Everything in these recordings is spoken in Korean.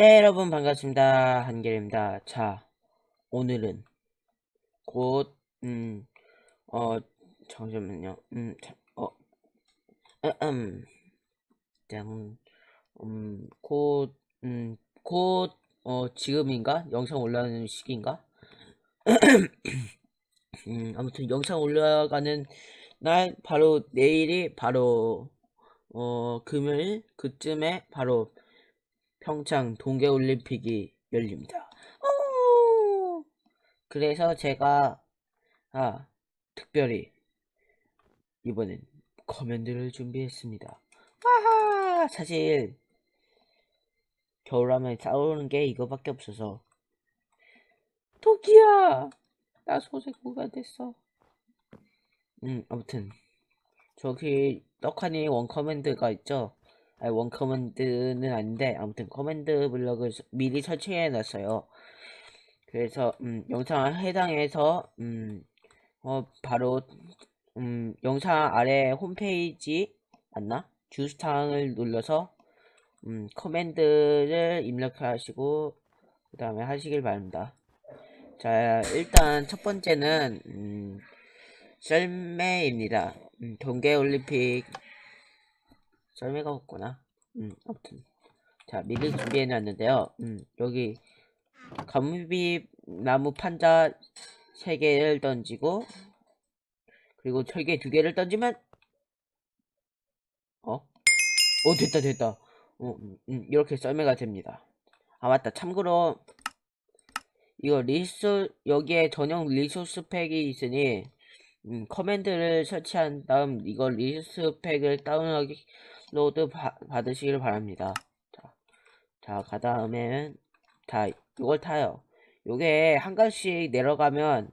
네, 여러분 반갑습니다. 한결입니다. 자, 오늘은 곧, 음, 어, 잠시만요. 음, 참, 어, 음, 음, 짠, 음, 곧, 음, 곧, 어, 지금인가? 영상 올라가는 시기인가? 음, 아무튼 영상 올라가는 날, 바로 내일이 바로, 어, 금요일 그쯤에 바로 평창 동계올림픽이 열립니다. 오! 그래서 제가 아 특별히 이번엔 커맨드를 준비했습니다. 아하 사실 겨울하면 싸우는 게 이거밖에 없어서 토끼야 나 소세구가 됐어. 음 아무튼 저기 떡하니 원커맨드가 있죠. 아니, 원 커맨드는 아닌데 아무튼 커맨드 블럭을 서- 미리 설치해 놨어요. 그래서 음, 영상 해당해서 음, 어, 바로 음, 영상 아래 홈페이지 맞나? 주스탕을 눌러서 음, 커맨드를 입력하시고 그 다음에 하시길 바랍니다. 자 일단 첫 번째는 음, 썰매입니다. 음, 동계올림픽 썰매가 없구나. 음, 아무튼. 자, 미리 준비해 놨는데요. 음, 여기 가무비 나무 판자 3개를 던지고 그리고 철개 2개를 던지면 어? 오 됐다 됐다. 어, 음, 음, 이렇게 썰매가 됩니다. 아 맞다. 참고로 이거 리소 여기에 전용 리소스 팩이 있으니 음, 커맨드를 설치한 다음 이거 리소스 팩을 다운 로드 바- 받으시길 바랍니다. 자, 자, 그 다음에는 자, 이걸 타요. 요게 한 가지씩 내려가면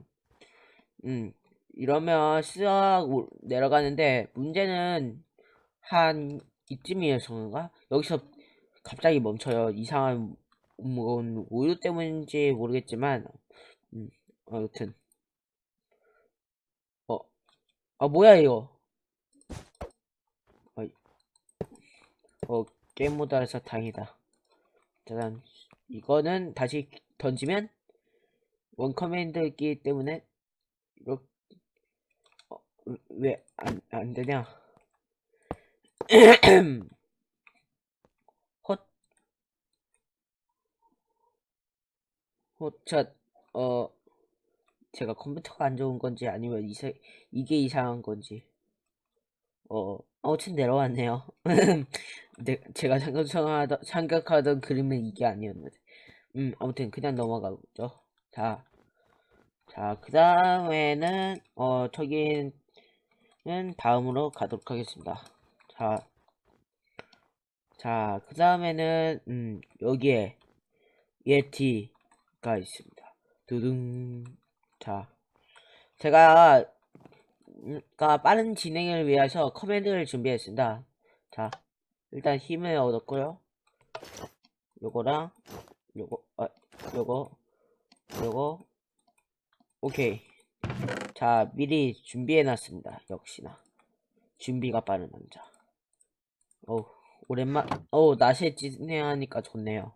음, 이러면 쓱 올- 내려가는데 문제는 한 이쯤이어서인가? 여기서 갑자기 멈춰요. 이상한 뭐 우유 때문인지 모르겠지만 음, 아무튼 어, 아 뭐야 이거? 어 게임 모드라서 다행이다. 짜잔. 이거는 다시 던지면 원 커맨드이기 때문에 이렇게 어, 왜 안 안 되냐? 헛 헛샷 어 제가 컴퓨터가 안 좋은 건지 아니면 이사, 이게 이상한 건지 어 아무튼 내려왔네요. 네, 제가 생각하던 생각하던 그림은 이게 아니었는데 음 아무튼 그냥 넘어가죠. 자, 자 그 다음에는 어 저기는 다음으로 가도록 하겠습니다. 자, 자 그 다음에는 음 여기에 예티가 있습니다. 두둥 자 제가 음, 가 빠른 진행을 위해서 커맨드를 준비했습니다. 자, 일단 힘을 얻었고요. 요거랑 요거, 아, 요거, 요거, 오케이. 자, 미리 준비해놨습니다. 역시나 준비가 빠른 남자. 어, 오랜만, 어, 낮에 진행하니까 좋네요.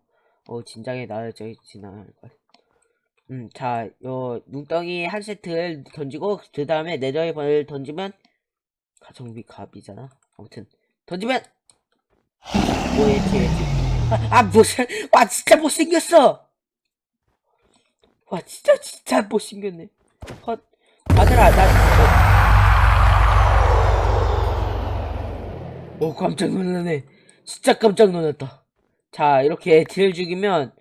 어, 진작에 낮에 진행할 걸. 음, 자, 요 눈덩이 한 세트를 던지고 그 다음에 네더의 던지면 가성비 갑이잖아. 아무튼 던지면 뭐에 뒤에 아, 아 무슨 와 진짜 못생겼어. 와 진짜 진짜 못생겼네. 헛 아들아 나. 오 깜짝 놀라네. 진짜 깜짝 놀랐다. 자 이렇게 딜 죽이면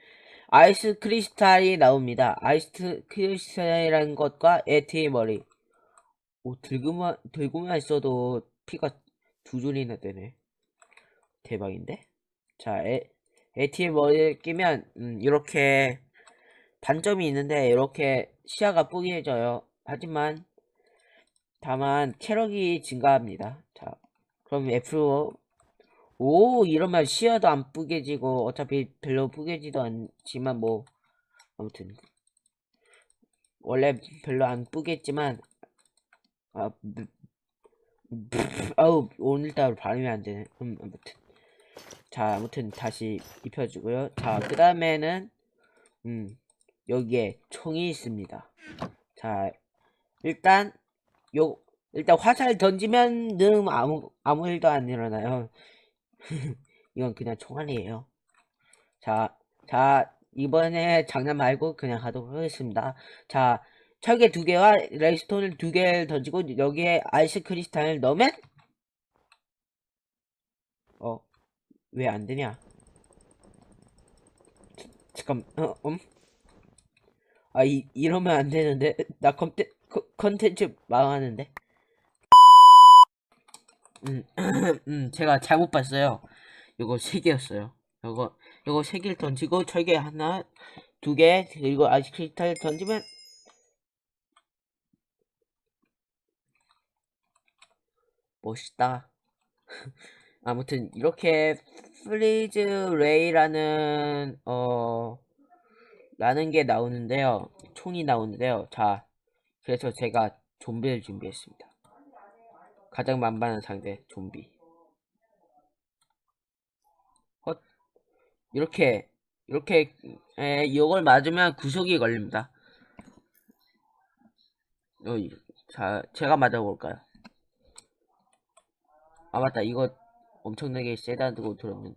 아이스 크리스탈이 나옵니다. 아이스 크리스탈이라는 것과 에티의 머리. 오, 들고만, 들고만 있어도 피가 두 줄이나 되네. 대박인데? 자, 에, 에티의 머리를 끼면, 음, 이렇게 단점이 있는데, 이렇게 시야가 뿌개져요. 하지만, 다만, 체력이 증가합니다. 자, 그럼 F로 오 이러면 시야도 안 뿌개지고 어차피 별로 뿌개지도 않지만 뭐 아무튼 원래 별로 안 뿌겠지만 아 아우 오늘따라 발음이 안 되네 음 아무튼 자, 아무튼 다시 입혀주고요. 자, 그 다음에는, 음, 여기에 총이 있습니다. 자, 일단, 요, 일단 화살 던지면 능 아무, 아무 일도 안 일어나요. 이건 그냥 총알이에요. 자, 자, 이번에 장난 말고 그냥 하도록 하겠습니다. 자, 철개 두 개와 레이스톤을 두 개를 던지고 여기에 아이스 크리스탈을 넣으면 어, 왜 안 되냐? 잠깐, 어, 음? 아, 이, 이러면 안 되는데. 나 컨텐, 컨텐츠 망하는데. 음, 음, 제가 잘못 봤어요. 요거 세 개였어요. 요거, 요거 세 개를 던지고 철개 하나, 두 개, 그리고 아이스 크리스탈 던지면 멋있다. 아무튼 이렇게 프리즈 레이라는 어 라는 게 나오는데요. 총이 나오는데요. 자, 그래서 제가 좀비를 준비했습니다. 가장 만만한 상대 좀비. 헛 이렇게 이렇게 에, 이걸 맞으면 구속이 걸립니다. 어, 이- 자, 제가 맞아볼까요? 아 맞다 이거 엄청나게 세다고 들었는.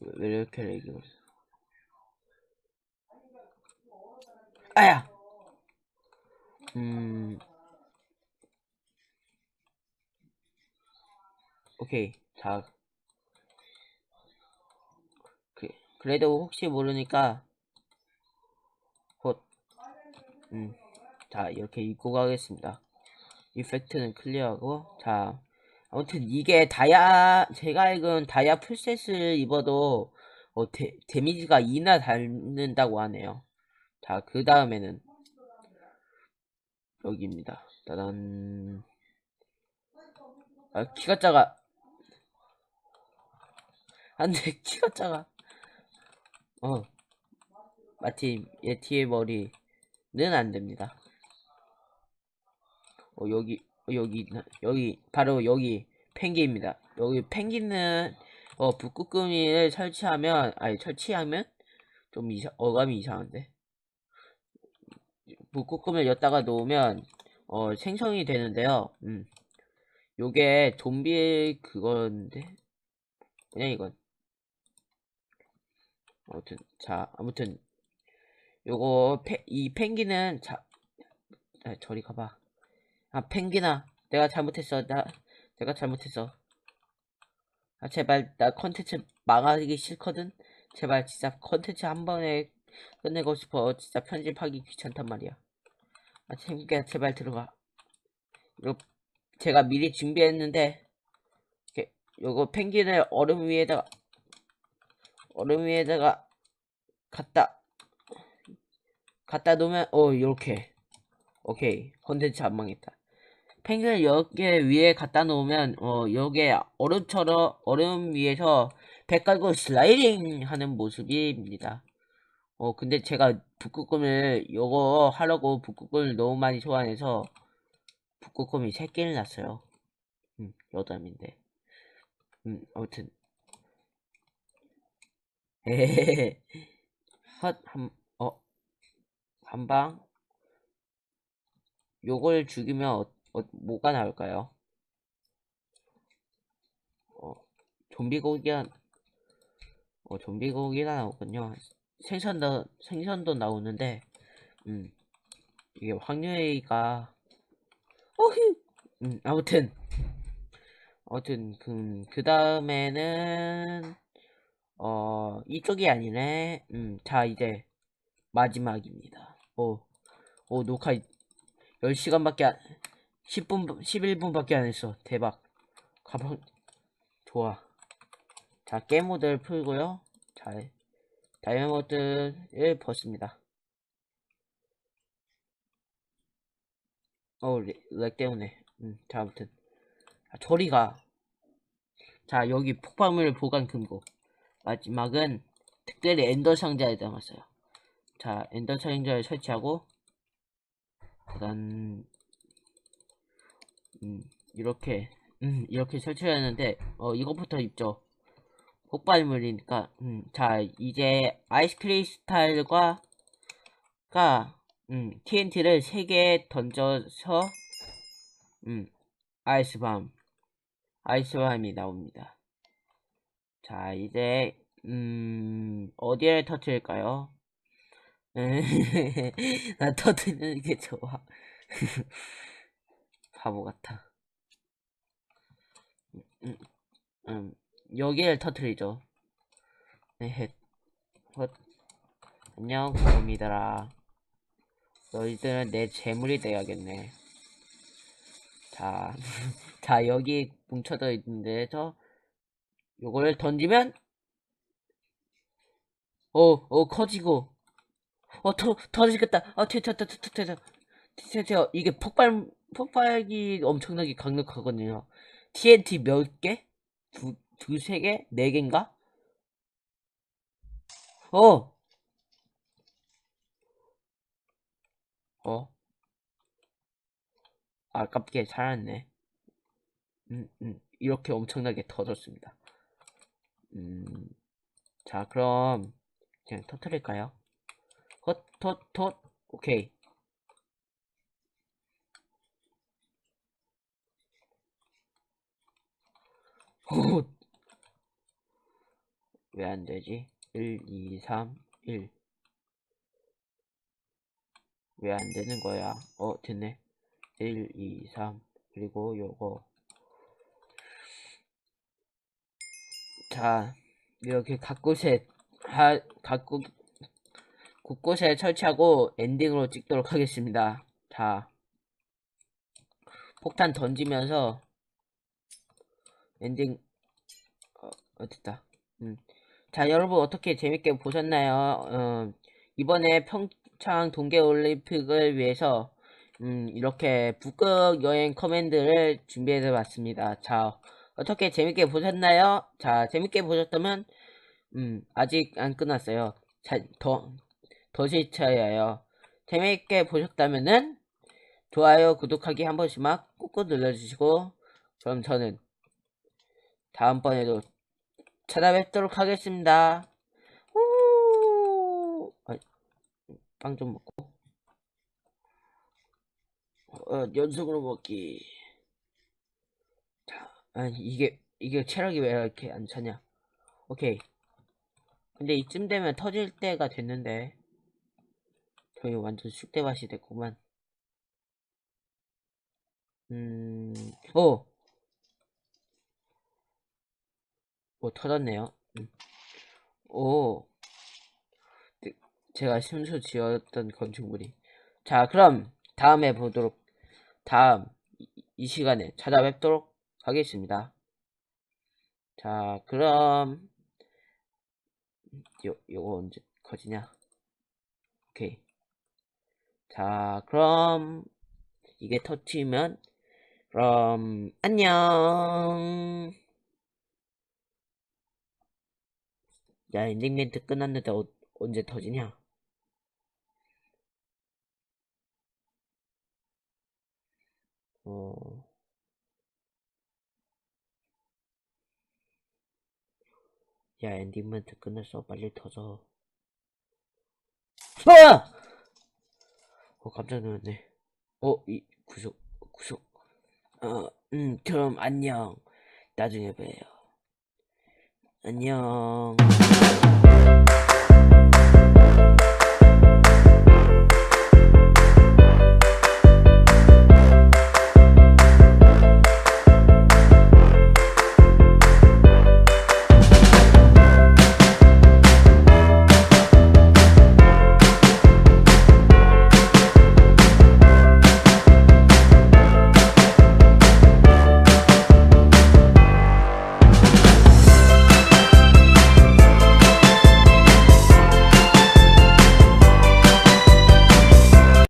왜, 왜 이렇게 렉이 걸려 아야! 음. 오케이. 자. 그, 그래도 혹시 모르니까 음, 자, 이렇게 입고 가겠습니다. 이펙트는 클리어하고, 자, 아무튼 이게 다이아, 제가 알기로는 다이아 풀셋을 입어도, 어, 데, 데미지가 2나 닳는다고 하네요. 자, 그 다음에는, 여기입니다. 따단, 아, 키가 작아. 안 돼, 키가 작아. 어, 마침, 예티의 머리, 는 안됩니다. 어, 여기, 어, 여기, 여기, 바로 여기, 펭귄입니다. 여기 펭귄은, 어, 북극금이를 설치하면, 아니, 설치하면, 좀 이상, 어감이 이상한데. 북극금을 엿다가 놓으면, 어, 생성이 되는데요. 음. 요게 좀비 그건데? 그냥 이건. 아무튼, 자, 아무튼, 요거 페, 이 펭귄은 자 아, 저리 가봐. 아 펭귄아 내가 잘못했어. 나 내가 잘못했어. 아 제발 나 컨텐츠 망하기 싫거든? 제발 진짜 컨텐츠 한 번에 끝내고 싶어. 진짜 편집하기 귀찮단 말이야. 아 펭귄아 제발 들어가. 이거 제가 미리 준비했는데 이렇게 요거 펭귄을 얼음 위에다가 얼음 위에다가 갖다 갖다 놓으면 어 이렇게. 오케이. 컨텐츠 안 망했다. 펭귄을 여기 위에 갖다 놓으면 어 여기에 얼음처럼 얼음 위에서 배 깔고 슬라이딩 하는 모습입니다. 어 근데 제가 북극곰을 요거 하려고 북극곰을 너무 많이 소환해서 북극곰이 새끼를 낳았어요. 음 여담인데. 음 아무튼. 에헤헤 헛 한 한방 요걸 죽이면 어, 어, 뭐가 나올까요? 어, 좀비 고기가 어, 좀비 고기가 나오군요. 생선도 생선도 나오는데 음 이게 확률이가 어휴 음 아무튼 아무튼 그, 그 다음에는 어 이쪽이 아니네 음자 이제 마지막입니다 오, 오, 녹화 10시간밖에 안, 10분, 11분밖에 안 했어. 대박. 가방, 좋아. 자, 게임 모드를 풀고요. 자, 다이아 모드를 벗습니다. 어, 렉 때문에. 음, 자, 아무튼. 자, 저리 가. 자, 여기 폭발물 보관 금고. 마지막은 특별히 엔더 상자에 담았어요. 자, 엔더 챌린저를 설치하고 계단 음 이렇게 음 이렇게 설치했는데 어 이것부터 입죠 폭발물이니까 음 자 이제 아이스 크리스탈과 가 음, TNT를 3개 던져서 음, 아이스밤 아이스밤이 나옵니다. 자, 이제 음, 어디에 터트릴까요? 나 터트리는 게 좋아. 바보 같아. 음, 음, 여기를 터트리죠. 네, 헛. 안녕, 고놈이들아. 너희들은 내 재물이 돼야겠네. 자, 자, 여기 뭉쳐져 있는데, 저, 요거를 던지면, 어, 어, 커지고, 어, 터, 터지겠다. 아, 튀어, 튀어. 이게 폭발, 폭발기 엄청나게 강력하거든요. TNT 몇 개? 두, 두, 세 개? 네 개인가? 어! 어? 아깝게 살았네. 음, 음, 이렇게 엄청나게 터졌습니다. 음, 자, 그럼, 그냥 터트릴까요? 헛, 톳, 톳, 오케이. 왜 안 되지? 1, 2, 3, 1. 왜 안 되는 거야? 어, 됐네. 1, 2, 3. 그리고 요거. 자, 이렇게 각곳에, 하, 각곳, 곳곳에 설치하고 엔딩으로 찍도록 하겠습니다. 자, 폭탄 던지면서 엔딩, 어, 어 됐다. 음. 자, 여러분 어떻게 재밌게 보셨나요? 어, 이번에 평창 동계올림픽을 위해서 음, 이렇게 북극 여행 커맨드를 준비해 봤습니다. 자, 어떻게 재밌게 보셨나요? 자, 재밌게 보셨다면 음, 아직 안 끝났어요. 자, 더, 더 지쳐야요. 재밌게 보셨다면은 좋아요, 구독하기 한 번씩만 꾹꾹 눌러주시고 그럼 저는 다음번에도 찾아뵙도록 하겠습니다. 우! 빵좀 먹고. 어, 연속으로 먹기. 자, 아니, 이게, 이게 체력이 왜 이렇게 안 차냐. 오케이. 근데 이쯤 되면 터질 때가 됐는데. 저희 완전 쑥대밭이 됐구만. 음, 오! 오, 터졌네요. 음. 오. 네, 제가 심수 지었던 건축물이. 자, 그럼 다음에 보도록, 다음 이, 이 시간에 찾아뵙도록 하겠습니다. 자, 그럼 요, 요거 언제 커지냐? 오케이. 자, 그럼 이게 터치면 그럼 안녕. 야, 엔딩 멘트 끝났는데 어, 언제 터지냐? 어. 야, 엔딩 멘트 끝났어. 빨리 터져. 아! 어, 깜짝 놀랐네. 어, 이, 구속, 구속. 어, 음, 그럼 안녕. 나중에 봬요. 안녕.